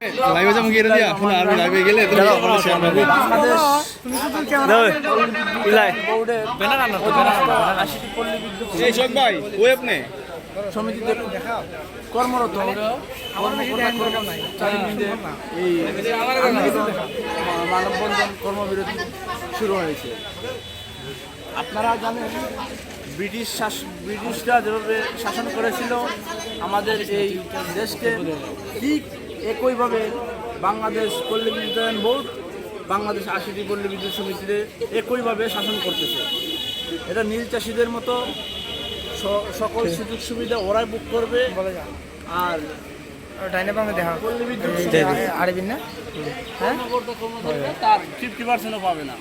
লাইভে যেমন গিয়ে দিয়া? শোনো আর লাইভে গেলে তুমি শেয়ার করবে আশিটি পল্লী বিদ্যুৎ এই শোক ভাই ওই আপনি? সমিতিতে কর্মরত মানববন্ধন কর্মবিরতি শুরু হয়েছে আপনারা জানেন ব্রিটিশ ব্রিটিশরা যেভাবে শাসন করেছিল আমাদের এই দেশকে ঠিক একইভাবে বাংলাদেশ পল্লী বিদ্যুতায়ন বোর্ড বাংলাদেশ আশিটি পল্লী বিদ্যুৎ সমিতিতে একইভাবে শাসন করতেছে। এটা নীল চাষিদের মতো সকল সুযোগ সুবিধা ওরাই বুক করবে। আর ডাইনে বামে দেখা। পল্লী বিদ্যুৎ আরবিন না? হ্যাঁ? তার ফিফটি পার্সেন্টও পাবে না।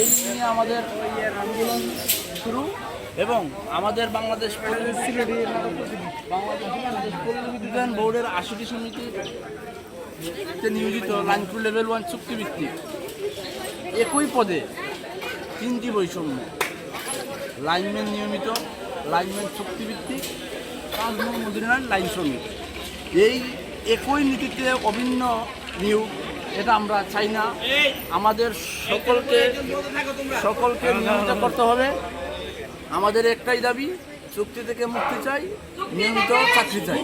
এই নিয়ে আমাদের আন্দোলন শুরু। এবং আমাদের বাংলাদেশ বাংলাদেশ পল্লী বোর্ডের আশিটি সমিতিতে নিয়োজিত লাইন টু লেভেল ওয়ান চুক্তিভিত্তিক। একই পদে তিনটি বৈষম্য। লাইনম্যান নিয়মিত, লাইনম্যান চুক্তিভিত্তিক নম্বর মজুরিনার লাইন শ্রমিক। এই একই নীতিতে অভিন্ন নিয়োগ, এটা আমরা চাই না। আমাদের সকলকে সকলকে নিয়মিত করতে হবে। আমাদের একটাই দাবি চুক্তি থেকে মুক্তি চাই নিয়মিত চাকরি চাই।